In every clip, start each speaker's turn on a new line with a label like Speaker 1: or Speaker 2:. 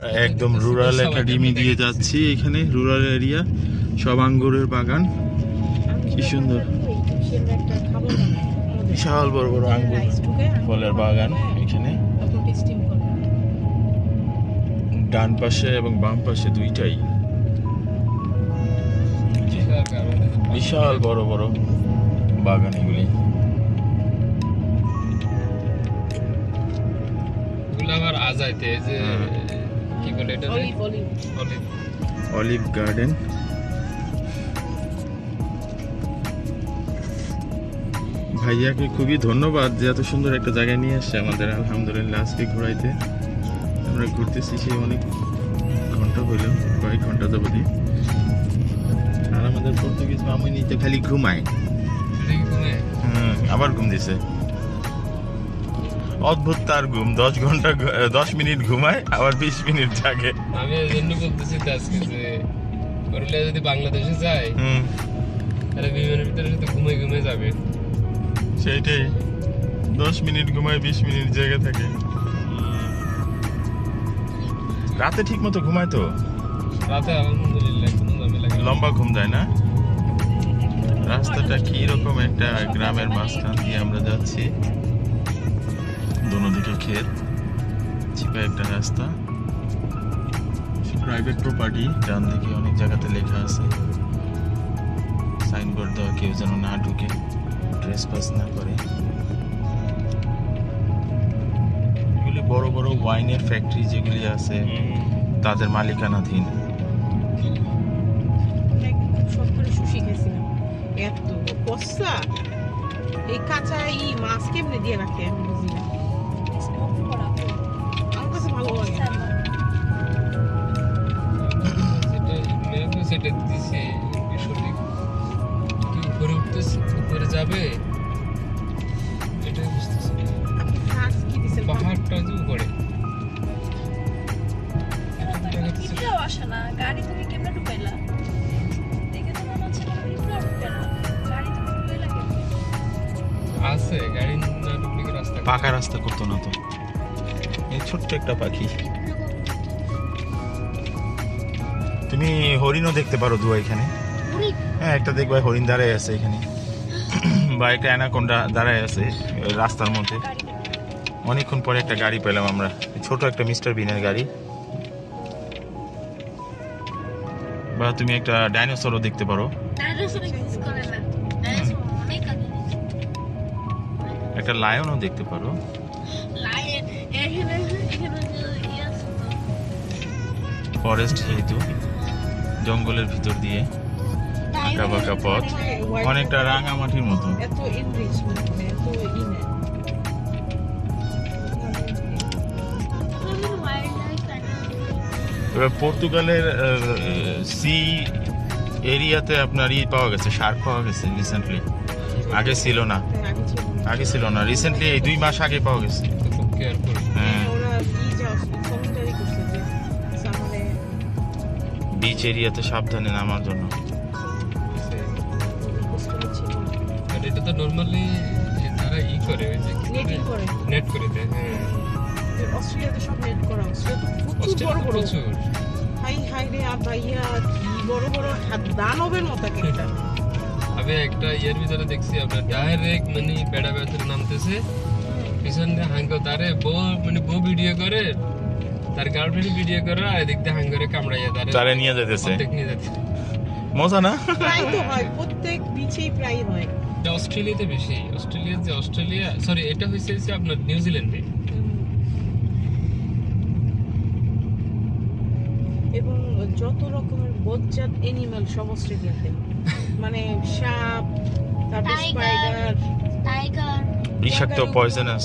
Speaker 1: একদম রুরাল একটা ডিমি দিয়ে যাচ্ছি এখানে রুরাল এরিয়া সব আঙ্গুরের বাগান। কি সুন্দর। বিশাল বড় বড় আঙ্গুর ফলের বাগান এখানে। ডান পাশে এবং বাম পাশে দুইটাই। বিশাল বড় বড় বাগান এগুলি।
Speaker 2: এগুলো আবার আজাইতে যে কি বলে এটা
Speaker 3: অলিভ অলিভ
Speaker 2: অলিভ
Speaker 1: গার্ডেন ভাইয়াকে খুবই ধন্যবাদ যে এত সুন্দর একটা জায়গায় নিয়ে আসছে আমাদের আলহামদুলিল্লাহ আজকে ঘোরাইতে। আমরা ঘুরতেছি সে অনেক ঘণ্টা হইল কয়েক ঘণ্টা যাবতই। আর আমাদের পর্তুগিজ মামুই নিতে খালি ঘুমায়। আবার ঘুম দিছে। অদ্ভুত তার ঘুম। দশ ঘণ্টা দশ মিনিট ঘুমায় আবার বিশ মিনিট জাগে।
Speaker 2: আমি এই জন্য বলতেছি তো আজকে যে করলে যদি বাংলাদেশে যায়
Speaker 1: হুম।
Speaker 2: তাহলে বিমানের ভিতরে শুধু ঘুমে ঘুমে যাবে।
Speaker 1: সেইটাই। দশ মিনিট ঘুমায় বিশ মিনিট জেগে থাকে। রাতে ঠিক মতো ঘুমায় তো?
Speaker 2: রাতে আলহামদুলিল্লাহ কোনো ঝামেলা
Speaker 1: লম্বা ঘুম যায় না? রাস্তাটা কি রকম একটা গ্রামের মাঝখান দিয়ে আমরা যাচ্ছি। দোনো দিকে ক্ষেত চিপা একটা রাস্তা প্রাইভেট প্রপার্টি ডান দিকে অনেক জায়গাতে লেখা আছে। সাইনবোর্ড দেওয়া কেউ যেন না ঢুকে ড্রেস পাস না করে। এগুলি বড় বড় ওয়াইনের ফ্যাক্টরি যেগুলি আছে তাদের মালিকানাধীন।
Speaker 3: এত কষা এই কাঁচা এই মাছ কেমনে দিয়ে রাখে আমি বুঝি না।
Speaker 2: দিছে সঠিক। কি উপরে উঠতেছে উপরে যাবে? এটাই বুঝতেছি। পাহাড়টা যে উপরে।
Speaker 4: আসে না গাড়ি তুমি কেমনে ঢুকাইলা?
Speaker 2: আছে গাড়ি না ঢুকলে রাস্তা
Speaker 1: পাকা রাস্তা করতো না তো। এই ছোট্ট একটা পাখি। তুমি হরিণও দেখতে পারো দুয়া এখানে হ্যাঁ একটা দেখবা হরিণ দাঁড়ায় আছে এখানে বা একটা অ্যানাকোন্ডা দাঁড়ায় আছে রাস্তার মধ্যে অনেকক্ষণ পরে একটা গাড়ি পেলাম আমরা ছোট একটা মিস্টার বিনের গাড়ি বা তুমি একটা ডাইনোসরও দেখতে পারো একটা লায়নও দেখতে পারো
Speaker 4: ইয়ে
Speaker 1: ফরেস্ট যেহেতু জঙ্গলের ভিতর দিয়ে আঁকা বাঁকা পথ অনেকটা রাঙামাটির মতো।
Speaker 3: এত এনরিচমেন্ট মানে
Speaker 1: এবার পর্তুগালের সি এরিয়াতে আপনার ই পাওয়া গেছে শার্ক পাওয়া গেছে রিসেন্টলি আগে ছিল না।
Speaker 3: আগে ছিল না।
Speaker 1: রিসেন্টলি এই দুই মাস আগে পাওয়া গেছে। হ্যাঁ। বিচ এরিয়াতে সাবধানে নামার জন্য।
Speaker 2: আর এটা তো নর্মালি তারা ই করে যে
Speaker 3: নেটিং করে।
Speaker 2: নেট করে দেয় হ্যাঁ।
Speaker 3: অস্ট্রেলিয়াতে সব নেট করা অস্ট্রেলিয়া তো প্রচুর বড় বড়। হাই হাই রে আর ভাইয়া কি বড় বড় হাত- দানবের মতো একটা।
Speaker 2: আমি একটা ইয়ের ভিতরে দেখছি আপনার ডাইরেক্ট মানে বেড়া নামতেছে। পিছন দিয়ে হাঙ্গ তারে বউ মানে বউ ভিডিও করে। তার গার্লফ্রেন্ড ভিডিও করে আর এদিক দিয়ে হাঙ্গরে কামড়াইয়া তারে।
Speaker 1: তারে নিয়ে যেতেছে
Speaker 2: নিয়ে
Speaker 1: মজা না?
Speaker 3: প্রায় তো হয় প্রত্যেক বিচেই প্রায় হয়।
Speaker 2: এটা অস্ট্রেলিয়াতে বেশি অস্ট্রেলিয়া যে অস্ট্রেলিয়া সরি এটা হয়েছে যে আপনার নিউজিল্যান্ডে
Speaker 3: এবং যত রকমের বজ্জাত এনিম্যাল সব অস্ট্রেলিয়াতে। মানে সাপ তারপর স্পাইডার
Speaker 4: টাইগার
Speaker 1: বিষাক্ত পয়জনাস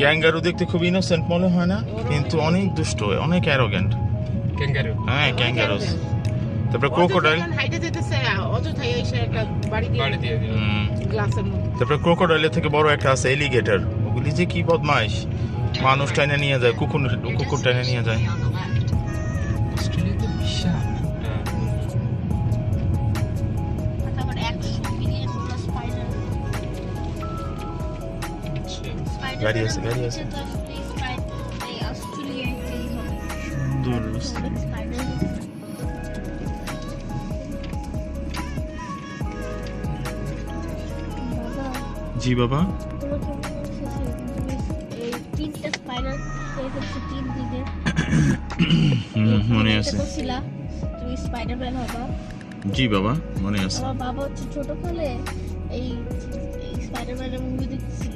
Speaker 1: ক্যাঙ্গারু দেখতে খুব ইনোসেন্ট মনে হয় না কিন্তু অনেক দুষ্ট অনেক অ্যারোগ্যান্ট
Speaker 2: ক্যাঙ্গারু
Speaker 1: হ্যাঁ ক্যাঙ্গারুস তারপরে ক্রোকোডাইল তারপরে ক্রোকোডাইলের থেকে বড় একটা আছে এলিগেটর ওগুলি যে কি বদমাইশ। মানুষ টাইনে নিয়ে যায় কুকুর কুকুর টাইনে নিয়ে যায়। গাড়ি আছে, গাড়ি জি বাবা।
Speaker 5: মনে।
Speaker 1: মনে আছে।
Speaker 5: যেটা বলছিলা, তুমি স্পাইডারম্যান হবা
Speaker 1: জি বাবা মনে আছে।
Speaker 5: বাবা হচ্ছে ছোটকালে এই স্পাইডারম্যানের মুভি দেখছিল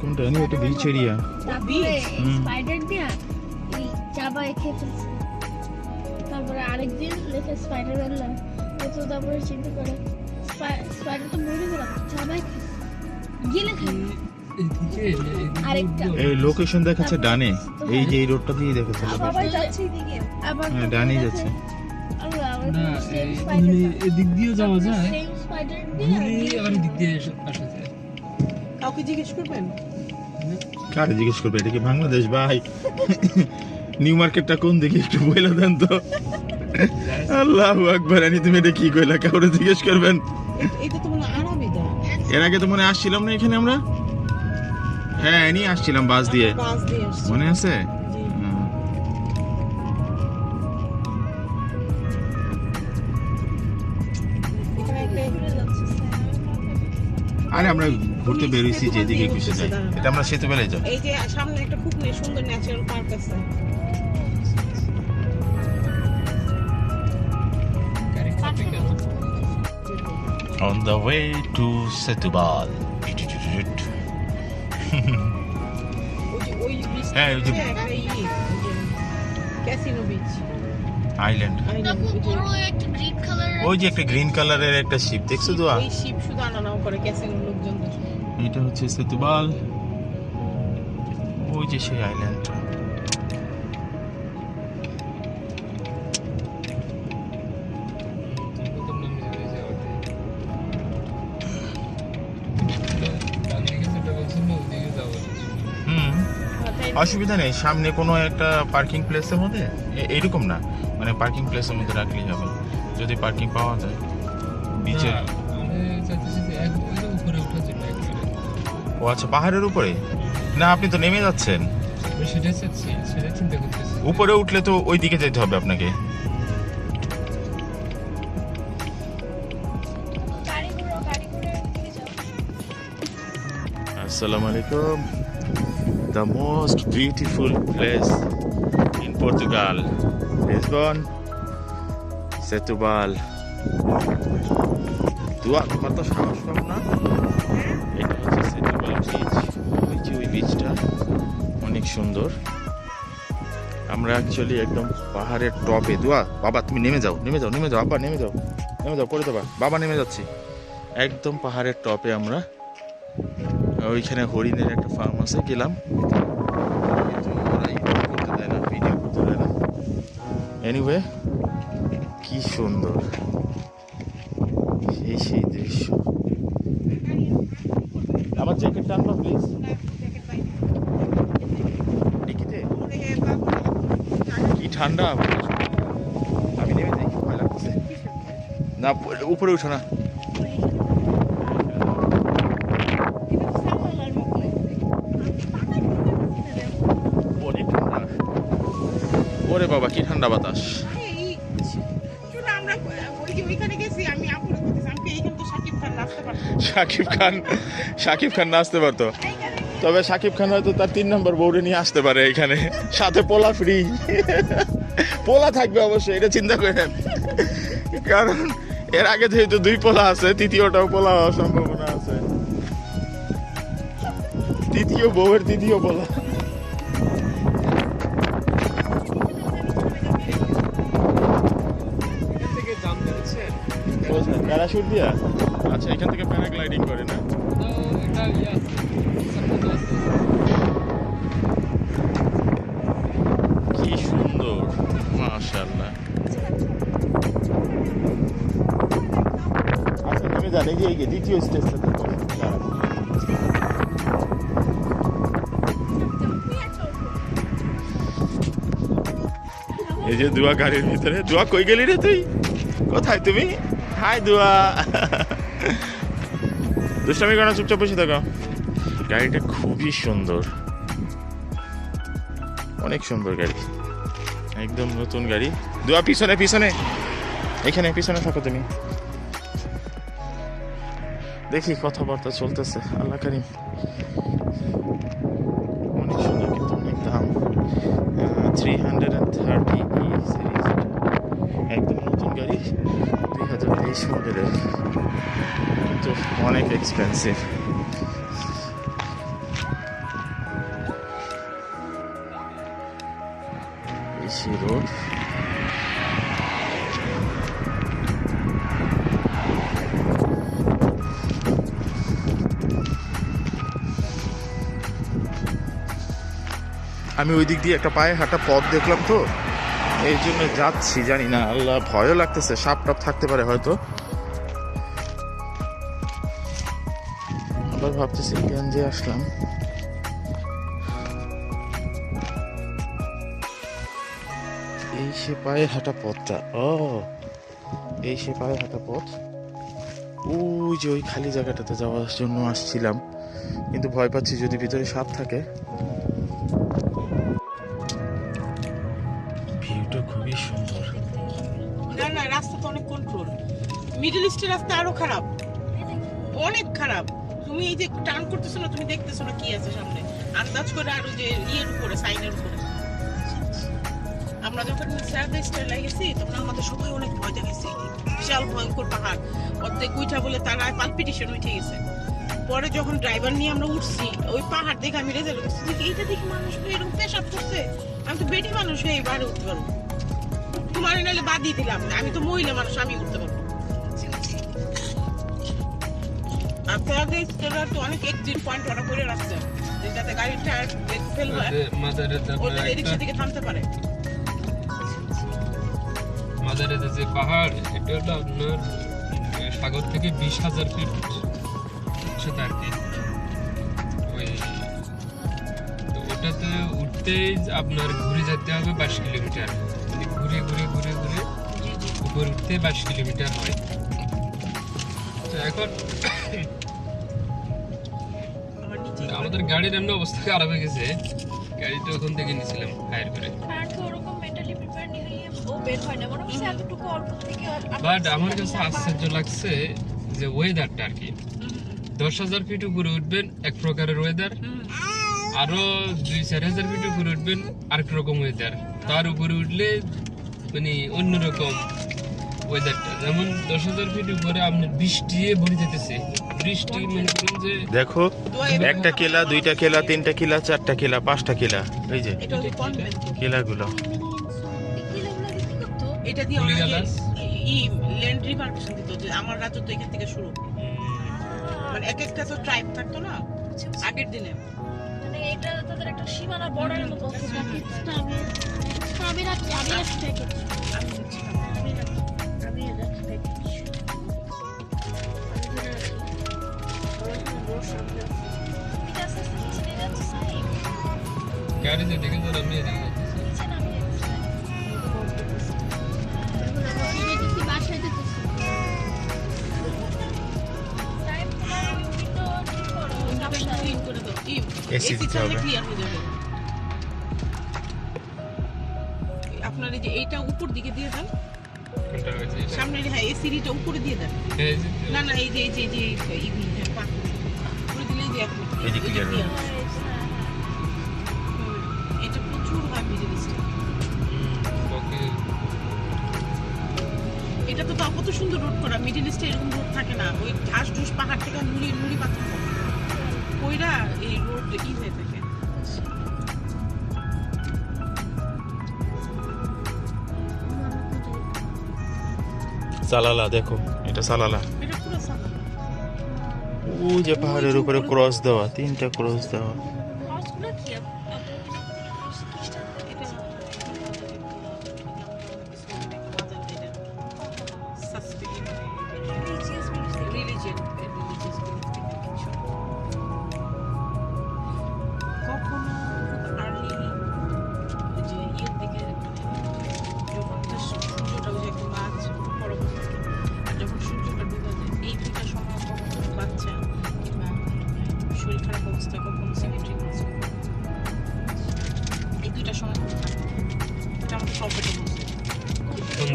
Speaker 1: কোনটা? জানি ওটা বিচ এরিয়া হুম।
Speaker 5: স্পাইডার দিয়া এই খেয়ে ফেলছে তারপরে আরেকদিন লেখে স্পাইডারম্যান না ও তো তারপরে চিন্তা করে স্পাইডার তো মরে গেলাম চাবায় খেয়েছে গিলে খাই।
Speaker 1: এই লোকেশন দেখাচ্ছে ডানে। এই যে এই রোডটা দিয়ে দেখাচ্ছে
Speaker 5: বাবা যাচ্ছে এদিকে। আবার
Speaker 1: হ্যাঁ ডানে যাচ্ছে।
Speaker 5: স্পাইডার
Speaker 2: এদিক দিয়েও যাওয়া যায়
Speaker 5: স্পাইডার দিয়ে
Speaker 2: ঘুরে আবার এদিক দিয়ে এসে-
Speaker 3: কাউকে জিজ্ঞেস করবেন?
Speaker 1: কারে জিজ্ঞেস করবে? এটা কি বাংলাদেশ? ভাই নিউ মার্কেটটা কোন দিকে? একটু বলে দেন তো। আল্লাহ আকবার আনি তুমি এটা কি কইলা? কাউরে জিজ্ঞেস করবেন?
Speaker 3: এটা তো মনে
Speaker 1: এর আগে তো মনে আসছিলাম না এখানে আমরা? হ্যাঁ এনি আসছিলাম বাস দিয়ে।
Speaker 3: বাস দিয়ে
Speaker 1: মনে আছে? আরে আমরা ঘুরতে বেরিয়েছি যেদিকে খুশি যাই। এটা আমরা সেতু বেলায় যাই।
Speaker 3: এই যে সামনে একটা খুব সুন্দর ন্যাচারাল পার্ক আছে।
Speaker 1: On the way to Setubal. হ্যাঁ, ওই যে-
Speaker 3: ক্যাসিনো বিচ
Speaker 1: আইল্যান্ড ওই যে একটা গ্রিন কালারের একটা শিপ দেখছ তো?
Speaker 3: এই শিপ শুধু আনা নাও করে ক্যাসিনো লোকজনদের
Speaker 1: এটা হচ্ছে সেতুবাল ওই যে সেই আইল্যান্ডটা অসুবিধা নেই সামনে কোনো একটা পার্কিং প্লেসের মধ্যে? এ- এইরকম না। মানে পার্কিং প্লেসের মধ্যে রাখলেই হবে যদি পার্কিং পাওয়া যায় বিচের। ও আচ্ছা পাহাড়ের উপরে না আপনি তো নেমে যাচ্ছেন। উপরে উঠলে তো ওই দিকে যেতে হবে আপনাকে
Speaker 5: গাড়ি ঘোড়া গাড়ি ঘোড়া দিকে যাও
Speaker 1: Assalamu alaikum. Lisbon, Setúbal. দোয়া তোমার তো সাহস পাবো না এটা হচ্ছে সেতুবাল বিচ ওই যে ওই বিচটা অনেক সুন্দর। আমরা অ্যাকচুয়ালি একদম পাহাড়ের টপে। দোয়া বাবা তুমি নেমে যাও নেমে যাও নেমে যাও আব্বা নেমে যাও নেমে যাও পড়ে দেবা। বাবা নেমে যাচ্ছি। একদম পাহাড়ের টপে আমরা। ওইখানে হরিণের একটা ফার্ম আছে গেলাম কিন্তু ওরা ই করতে দেয় না ভিডিও করতে দেয় না এনিওয়ে কি সুন্দর। সেই সেই দৃশ্য। আমার জ্যাকেটটা আনব প্লিজ কি ঠান্ডা। আমি নেমে দেখি ভয় লাগছে না, উপরে উঠো না। ওরে বাবা কি ঠান্ডা বাতাস।
Speaker 3: শাকিব খান
Speaker 1: শাকিব খান নাচতে পারতো। তবে শাকিব খান হয়তো তার তিন নম্বর বউরে নিয়ে আসতে পারে এখানে। সাথে পোলা ফ্রি পোলা থাকবে অবশ্যই এটা চিন্তা করেন। কারণ এর আগে যেহেতু দুই পোলা আছে তৃতীয়টাও পোলা হওয়ার সম্ভাবনা আছে। তৃতীয় বউয়ের তৃতীয় পোলা। প্যারাশুট দিয়া? আচ্ছা এখান থেকে প্যারাগ্লাইডিং করে না। কি সুন্দর মাশাআল্লাহ। আচ্ছা নেমে যান এই যে দ্বিতীয় স্টেজটাতে এই যে দুয়া গাড়ির ভিতরে। দুয়া কই গেলি রে তুই? কোথায় তুমি? হাই দুয়া দুষ্টামি করো না, চুপচাপ বসে থাকো। গাড়িটা খুবই সুন্দর। অনেক সুন্দর গাড়ি। একদম নতুন গাড়ি। দুয়া পিছনে পিছনে। এখানে পিছনে থাকো তুমি। দেখি কথাবার্তা চলতেছে। আল্লাহ কারিম। রোড আমি ওই দিক দিয়ে একটা পায়ে হাঁটা পথ দেখলাম তো। এই জন্য যাচ্ছি, জানি না, আল্লাহ ভয়ও লাগতেছে সাপ টাপ থাকতে পারে হয়তো। আবার ভাবতেছি গঞ্জে আসলাম। এই সে পায়ে হাঁটা পথটা। ও, এই সে পায়ে হাঁটা পথ। ওই যে ওই খালি জায়গাটাতে যাওয়ার জন্য আসছিলাম। কিন্তু ভয় পাচ্ছি যদি ভিতরে সাপ থাকে। ভিউটা খুবই সুন্দর।
Speaker 3: না না রাস্তা তো অনেক কন্ট্রোল মিডল ইস্টের রাস্তা আরও খারাপ। অনেক খারাপ। তুমি এই যে টার্ন করতেছো না, তুমি দেখতেছো না কি আছে সামনে? আন্দাজ করে আরও যে ইয়ের উপরে, সাইনের উপরে। আমরা যখন সারদা স্টাইল গেছি তখন আমাদের সবাই অনেক ভয় দেখেছি বিশাল ভয়ঙ্কর পাহাড়। অর্ধেক উঠা বলে তারা পালপিটেশন উঠে গেছে। পরে যখন ড্রাইভার নিয়ে আমরা উঠছি, ওই পাহাড় দেখে আমি রেজাল্ট করছি দেখি, এইটা দেখি মানুষ এরকম পেশাব করছে। আমি তো বেটি মানুষ হয়ে এবারে উঠতে পারব তোমার নাহলে বাদ দিয়ে দিলাম। আমি তো মহিলা মানুষ, আমি উঠতে পারব আর ফেয়ারডে তো অনেক এক্সিট পয়েন্ট ওরা করে রাখছে। যে যাতে গাড়ির টায়ার ফেল হয়
Speaker 2: মাদারেতে
Speaker 3: এদিক সেদিকে থামতে পারে।
Speaker 2: মাদারেতে যে পাহাড় এটা হলো আপনার সাগর থেকে বিশ হাজার ফিট আর কি। ওই তো ওটাতে উঠতেই আপনার ঘুরে যেতে হবে বাইশ কিলোমিটার। মানে ঘুরে ঘুরে ঘুরে ঘুরে উপর উঠতে বাইশ কিলোমিটার হয়। তো এখন আমাদের গাড়ির এমনি অবস্থা খারাপ হয়ে গেছে। গাড়িটা ওখান থেকে নিয়েছিলাম হায়ার করে।
Speaker 4: আর আর আর
Speaker 2: বাট আমার কাছে আশ্চর্য লাগছে যে ওয়েদারটা আর কি। দশ হাজার ফিট উপরে উঠবেন এক প্রকারের ওয়েদার আরও দুই চার হাজার ফিট উপরে উঠবেন আরেক রকম ওয়েদার তার উপরে উঠলে মানে অন্যরকম ওয়েদারটা যেমন দশ হাজার ফিট উপরে আপনার বৃষ্টি ভরে যেতেছে। বৃষ্টি মনে করুন যে
Speaker 1: দেখো একটা কেলা দুইটা কেলা তিনটা কেলা চারটা কেলা পাঁচটা কেলা এই যে। কেলাগুলো।
Speaker 3: এটা দিয়ে ই ল্যান্ড রিভার্কেশন দিত যে আমার রাজ্য তো এখান থেকে শুরু। মানে এক একটা তো ট্রাইব থাকতো না আগের দিনে।
Speaker 4: মানে এটা তাদের একটা সীমানা বর্ডারের মতো অথচ
Speaker 5: প্যাকেজটা আমি আমি রাখছি আমি
Speaker 3: আমি এসি
Speaker 1: দিতে হবে।
Speaker 3: ক্লিয়ার হয়ে যাবে আপনার এই যে এইটা উপর দিকে দিয়ে দেন? সামনে হ্যাঁ এসিটা উপরে দিয়ে দেন না না এই যে এই যে এই যে হ্যাঁ, উপরে দিলেই যে আপনি প্রচুর হয় এটা তো কত সুন্দর রোড করা মিডল ইস্টে এরকম রোড থাকে না। ওই ঘাস ঢুস পাহাড় থেকে নুড়ি নুড়ি পাথর ওইরা এই রোড ই হয়ে থাকে
Speaker 1: সালালা দেখো এটা সালালা।
Speaker 3: এটা
Speaker 1: ও যে পাহাড়ের উপরে ক্রস দেওয়া তিনটা ক্রস দেওয়া।
Speaker 4: কি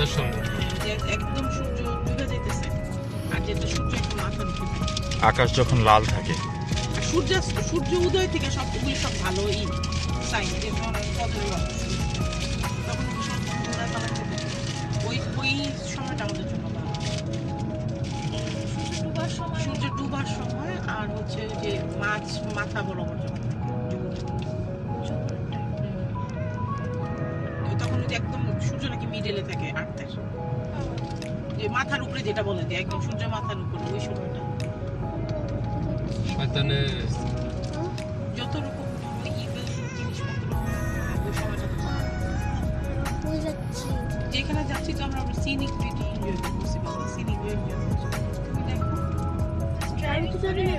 Speaker 2: সন্ধ্যার সময়
Speaker 3: যে একদম সূর্য ডুবে যাইতেছে। আর যেটা সূর্য একটু
Speaker 1: আকাশ যখন লাল থাকে।
Speaker 3: সূর্যাস্ত সূর্য উদয় থেকে সবগুলি সব ভালো ই। সাইন যে ধরনের কদরের বাতাস শুরু হচ্ছে। তখন ওই সব ঘোড়া পালাতে থাকে। ওই ওই সময়টা আমাদের জন্য
Speaker 4: সূর্য ডুবার সময়
Speaker 3: সূর্য ডুবার সময় আর হচ্ছে যে মাছ মাথা বরাবর যখন যে একদম সূর্য নাকি মিডেলে থাকে আর্থের যে মাথার উপরে যেটা বলে যে একদম সূর্য মাথার উপরে ওই সময়টা।
Speaker 2: শয়তানে
Speaker 3: যত রকম ইভেল জিনিসপত্র ওই সময়টা যেখানে যাচ্ছি তো আমরা সিনিক বিউটি এনজয় করছি বাবা সিনিক বিউটি এনজয় করছি। তুমি দেখো।
Speaker 5: আমি তো জানি না